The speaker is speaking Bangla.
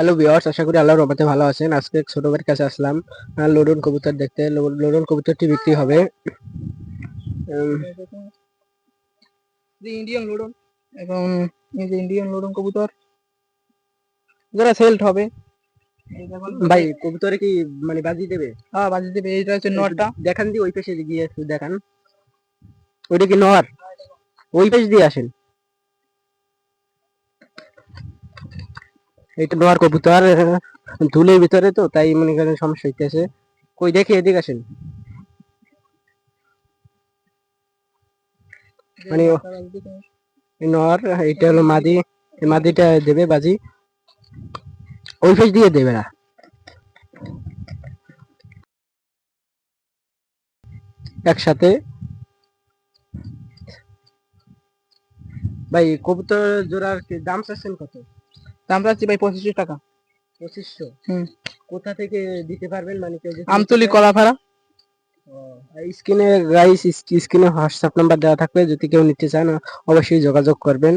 হ্যালো ভিউয়ার্স আশা করি আল্লাহর রহমতে ভালো আছেন। আজকে ছোট ভাইয়ের কাছে আসলাম। লুডন কবুতর দেখতে। লুডন কবুতরটি বিক্রি হবে। ইন্ডিয়ান লোডন এবং এই যে ইন্ডিয়ান লোডন কবুতর। যারা সেলড হবে। ভাই কবুতরে কি মানে বাজি দেবে? হ্যাঁ বাজি দেবে। এইটা হচ্ছে নটটা দেখান দি ওই পেশে গিয়ে দেখান। ওইটা কি নর? ওই পেশ দিয়ে আসেন। এটা নোয়ার আহ, ধুলের ভিতরে তো তাই মনে করেন সমস্যা হইতেছে। কই দেখি এদিকে আসেন। মানে নর এটা হলো মাদি মাদিটা দেবে বাজি। ওই পেশ দিয়ে দেবে না। একসাথে। ভাই কবুতর জোড়ার দাম চাচ্ছেন কত? দাম চাচ্ছি ভাই পঁচিশশো টাকা। পঁচিশশো? হুম। কোথা থেকে দিতে পারবেন মানে কেউ আমতলি? কলাফাড়া স্ক্রিনে গাইস স্ক্রিনে হোয়াটসঅ্যাপ নাম্বার দেওয়া থাকবে যদি কেউ নিতে চান অবশ্যই যোগাযোগ করবেন।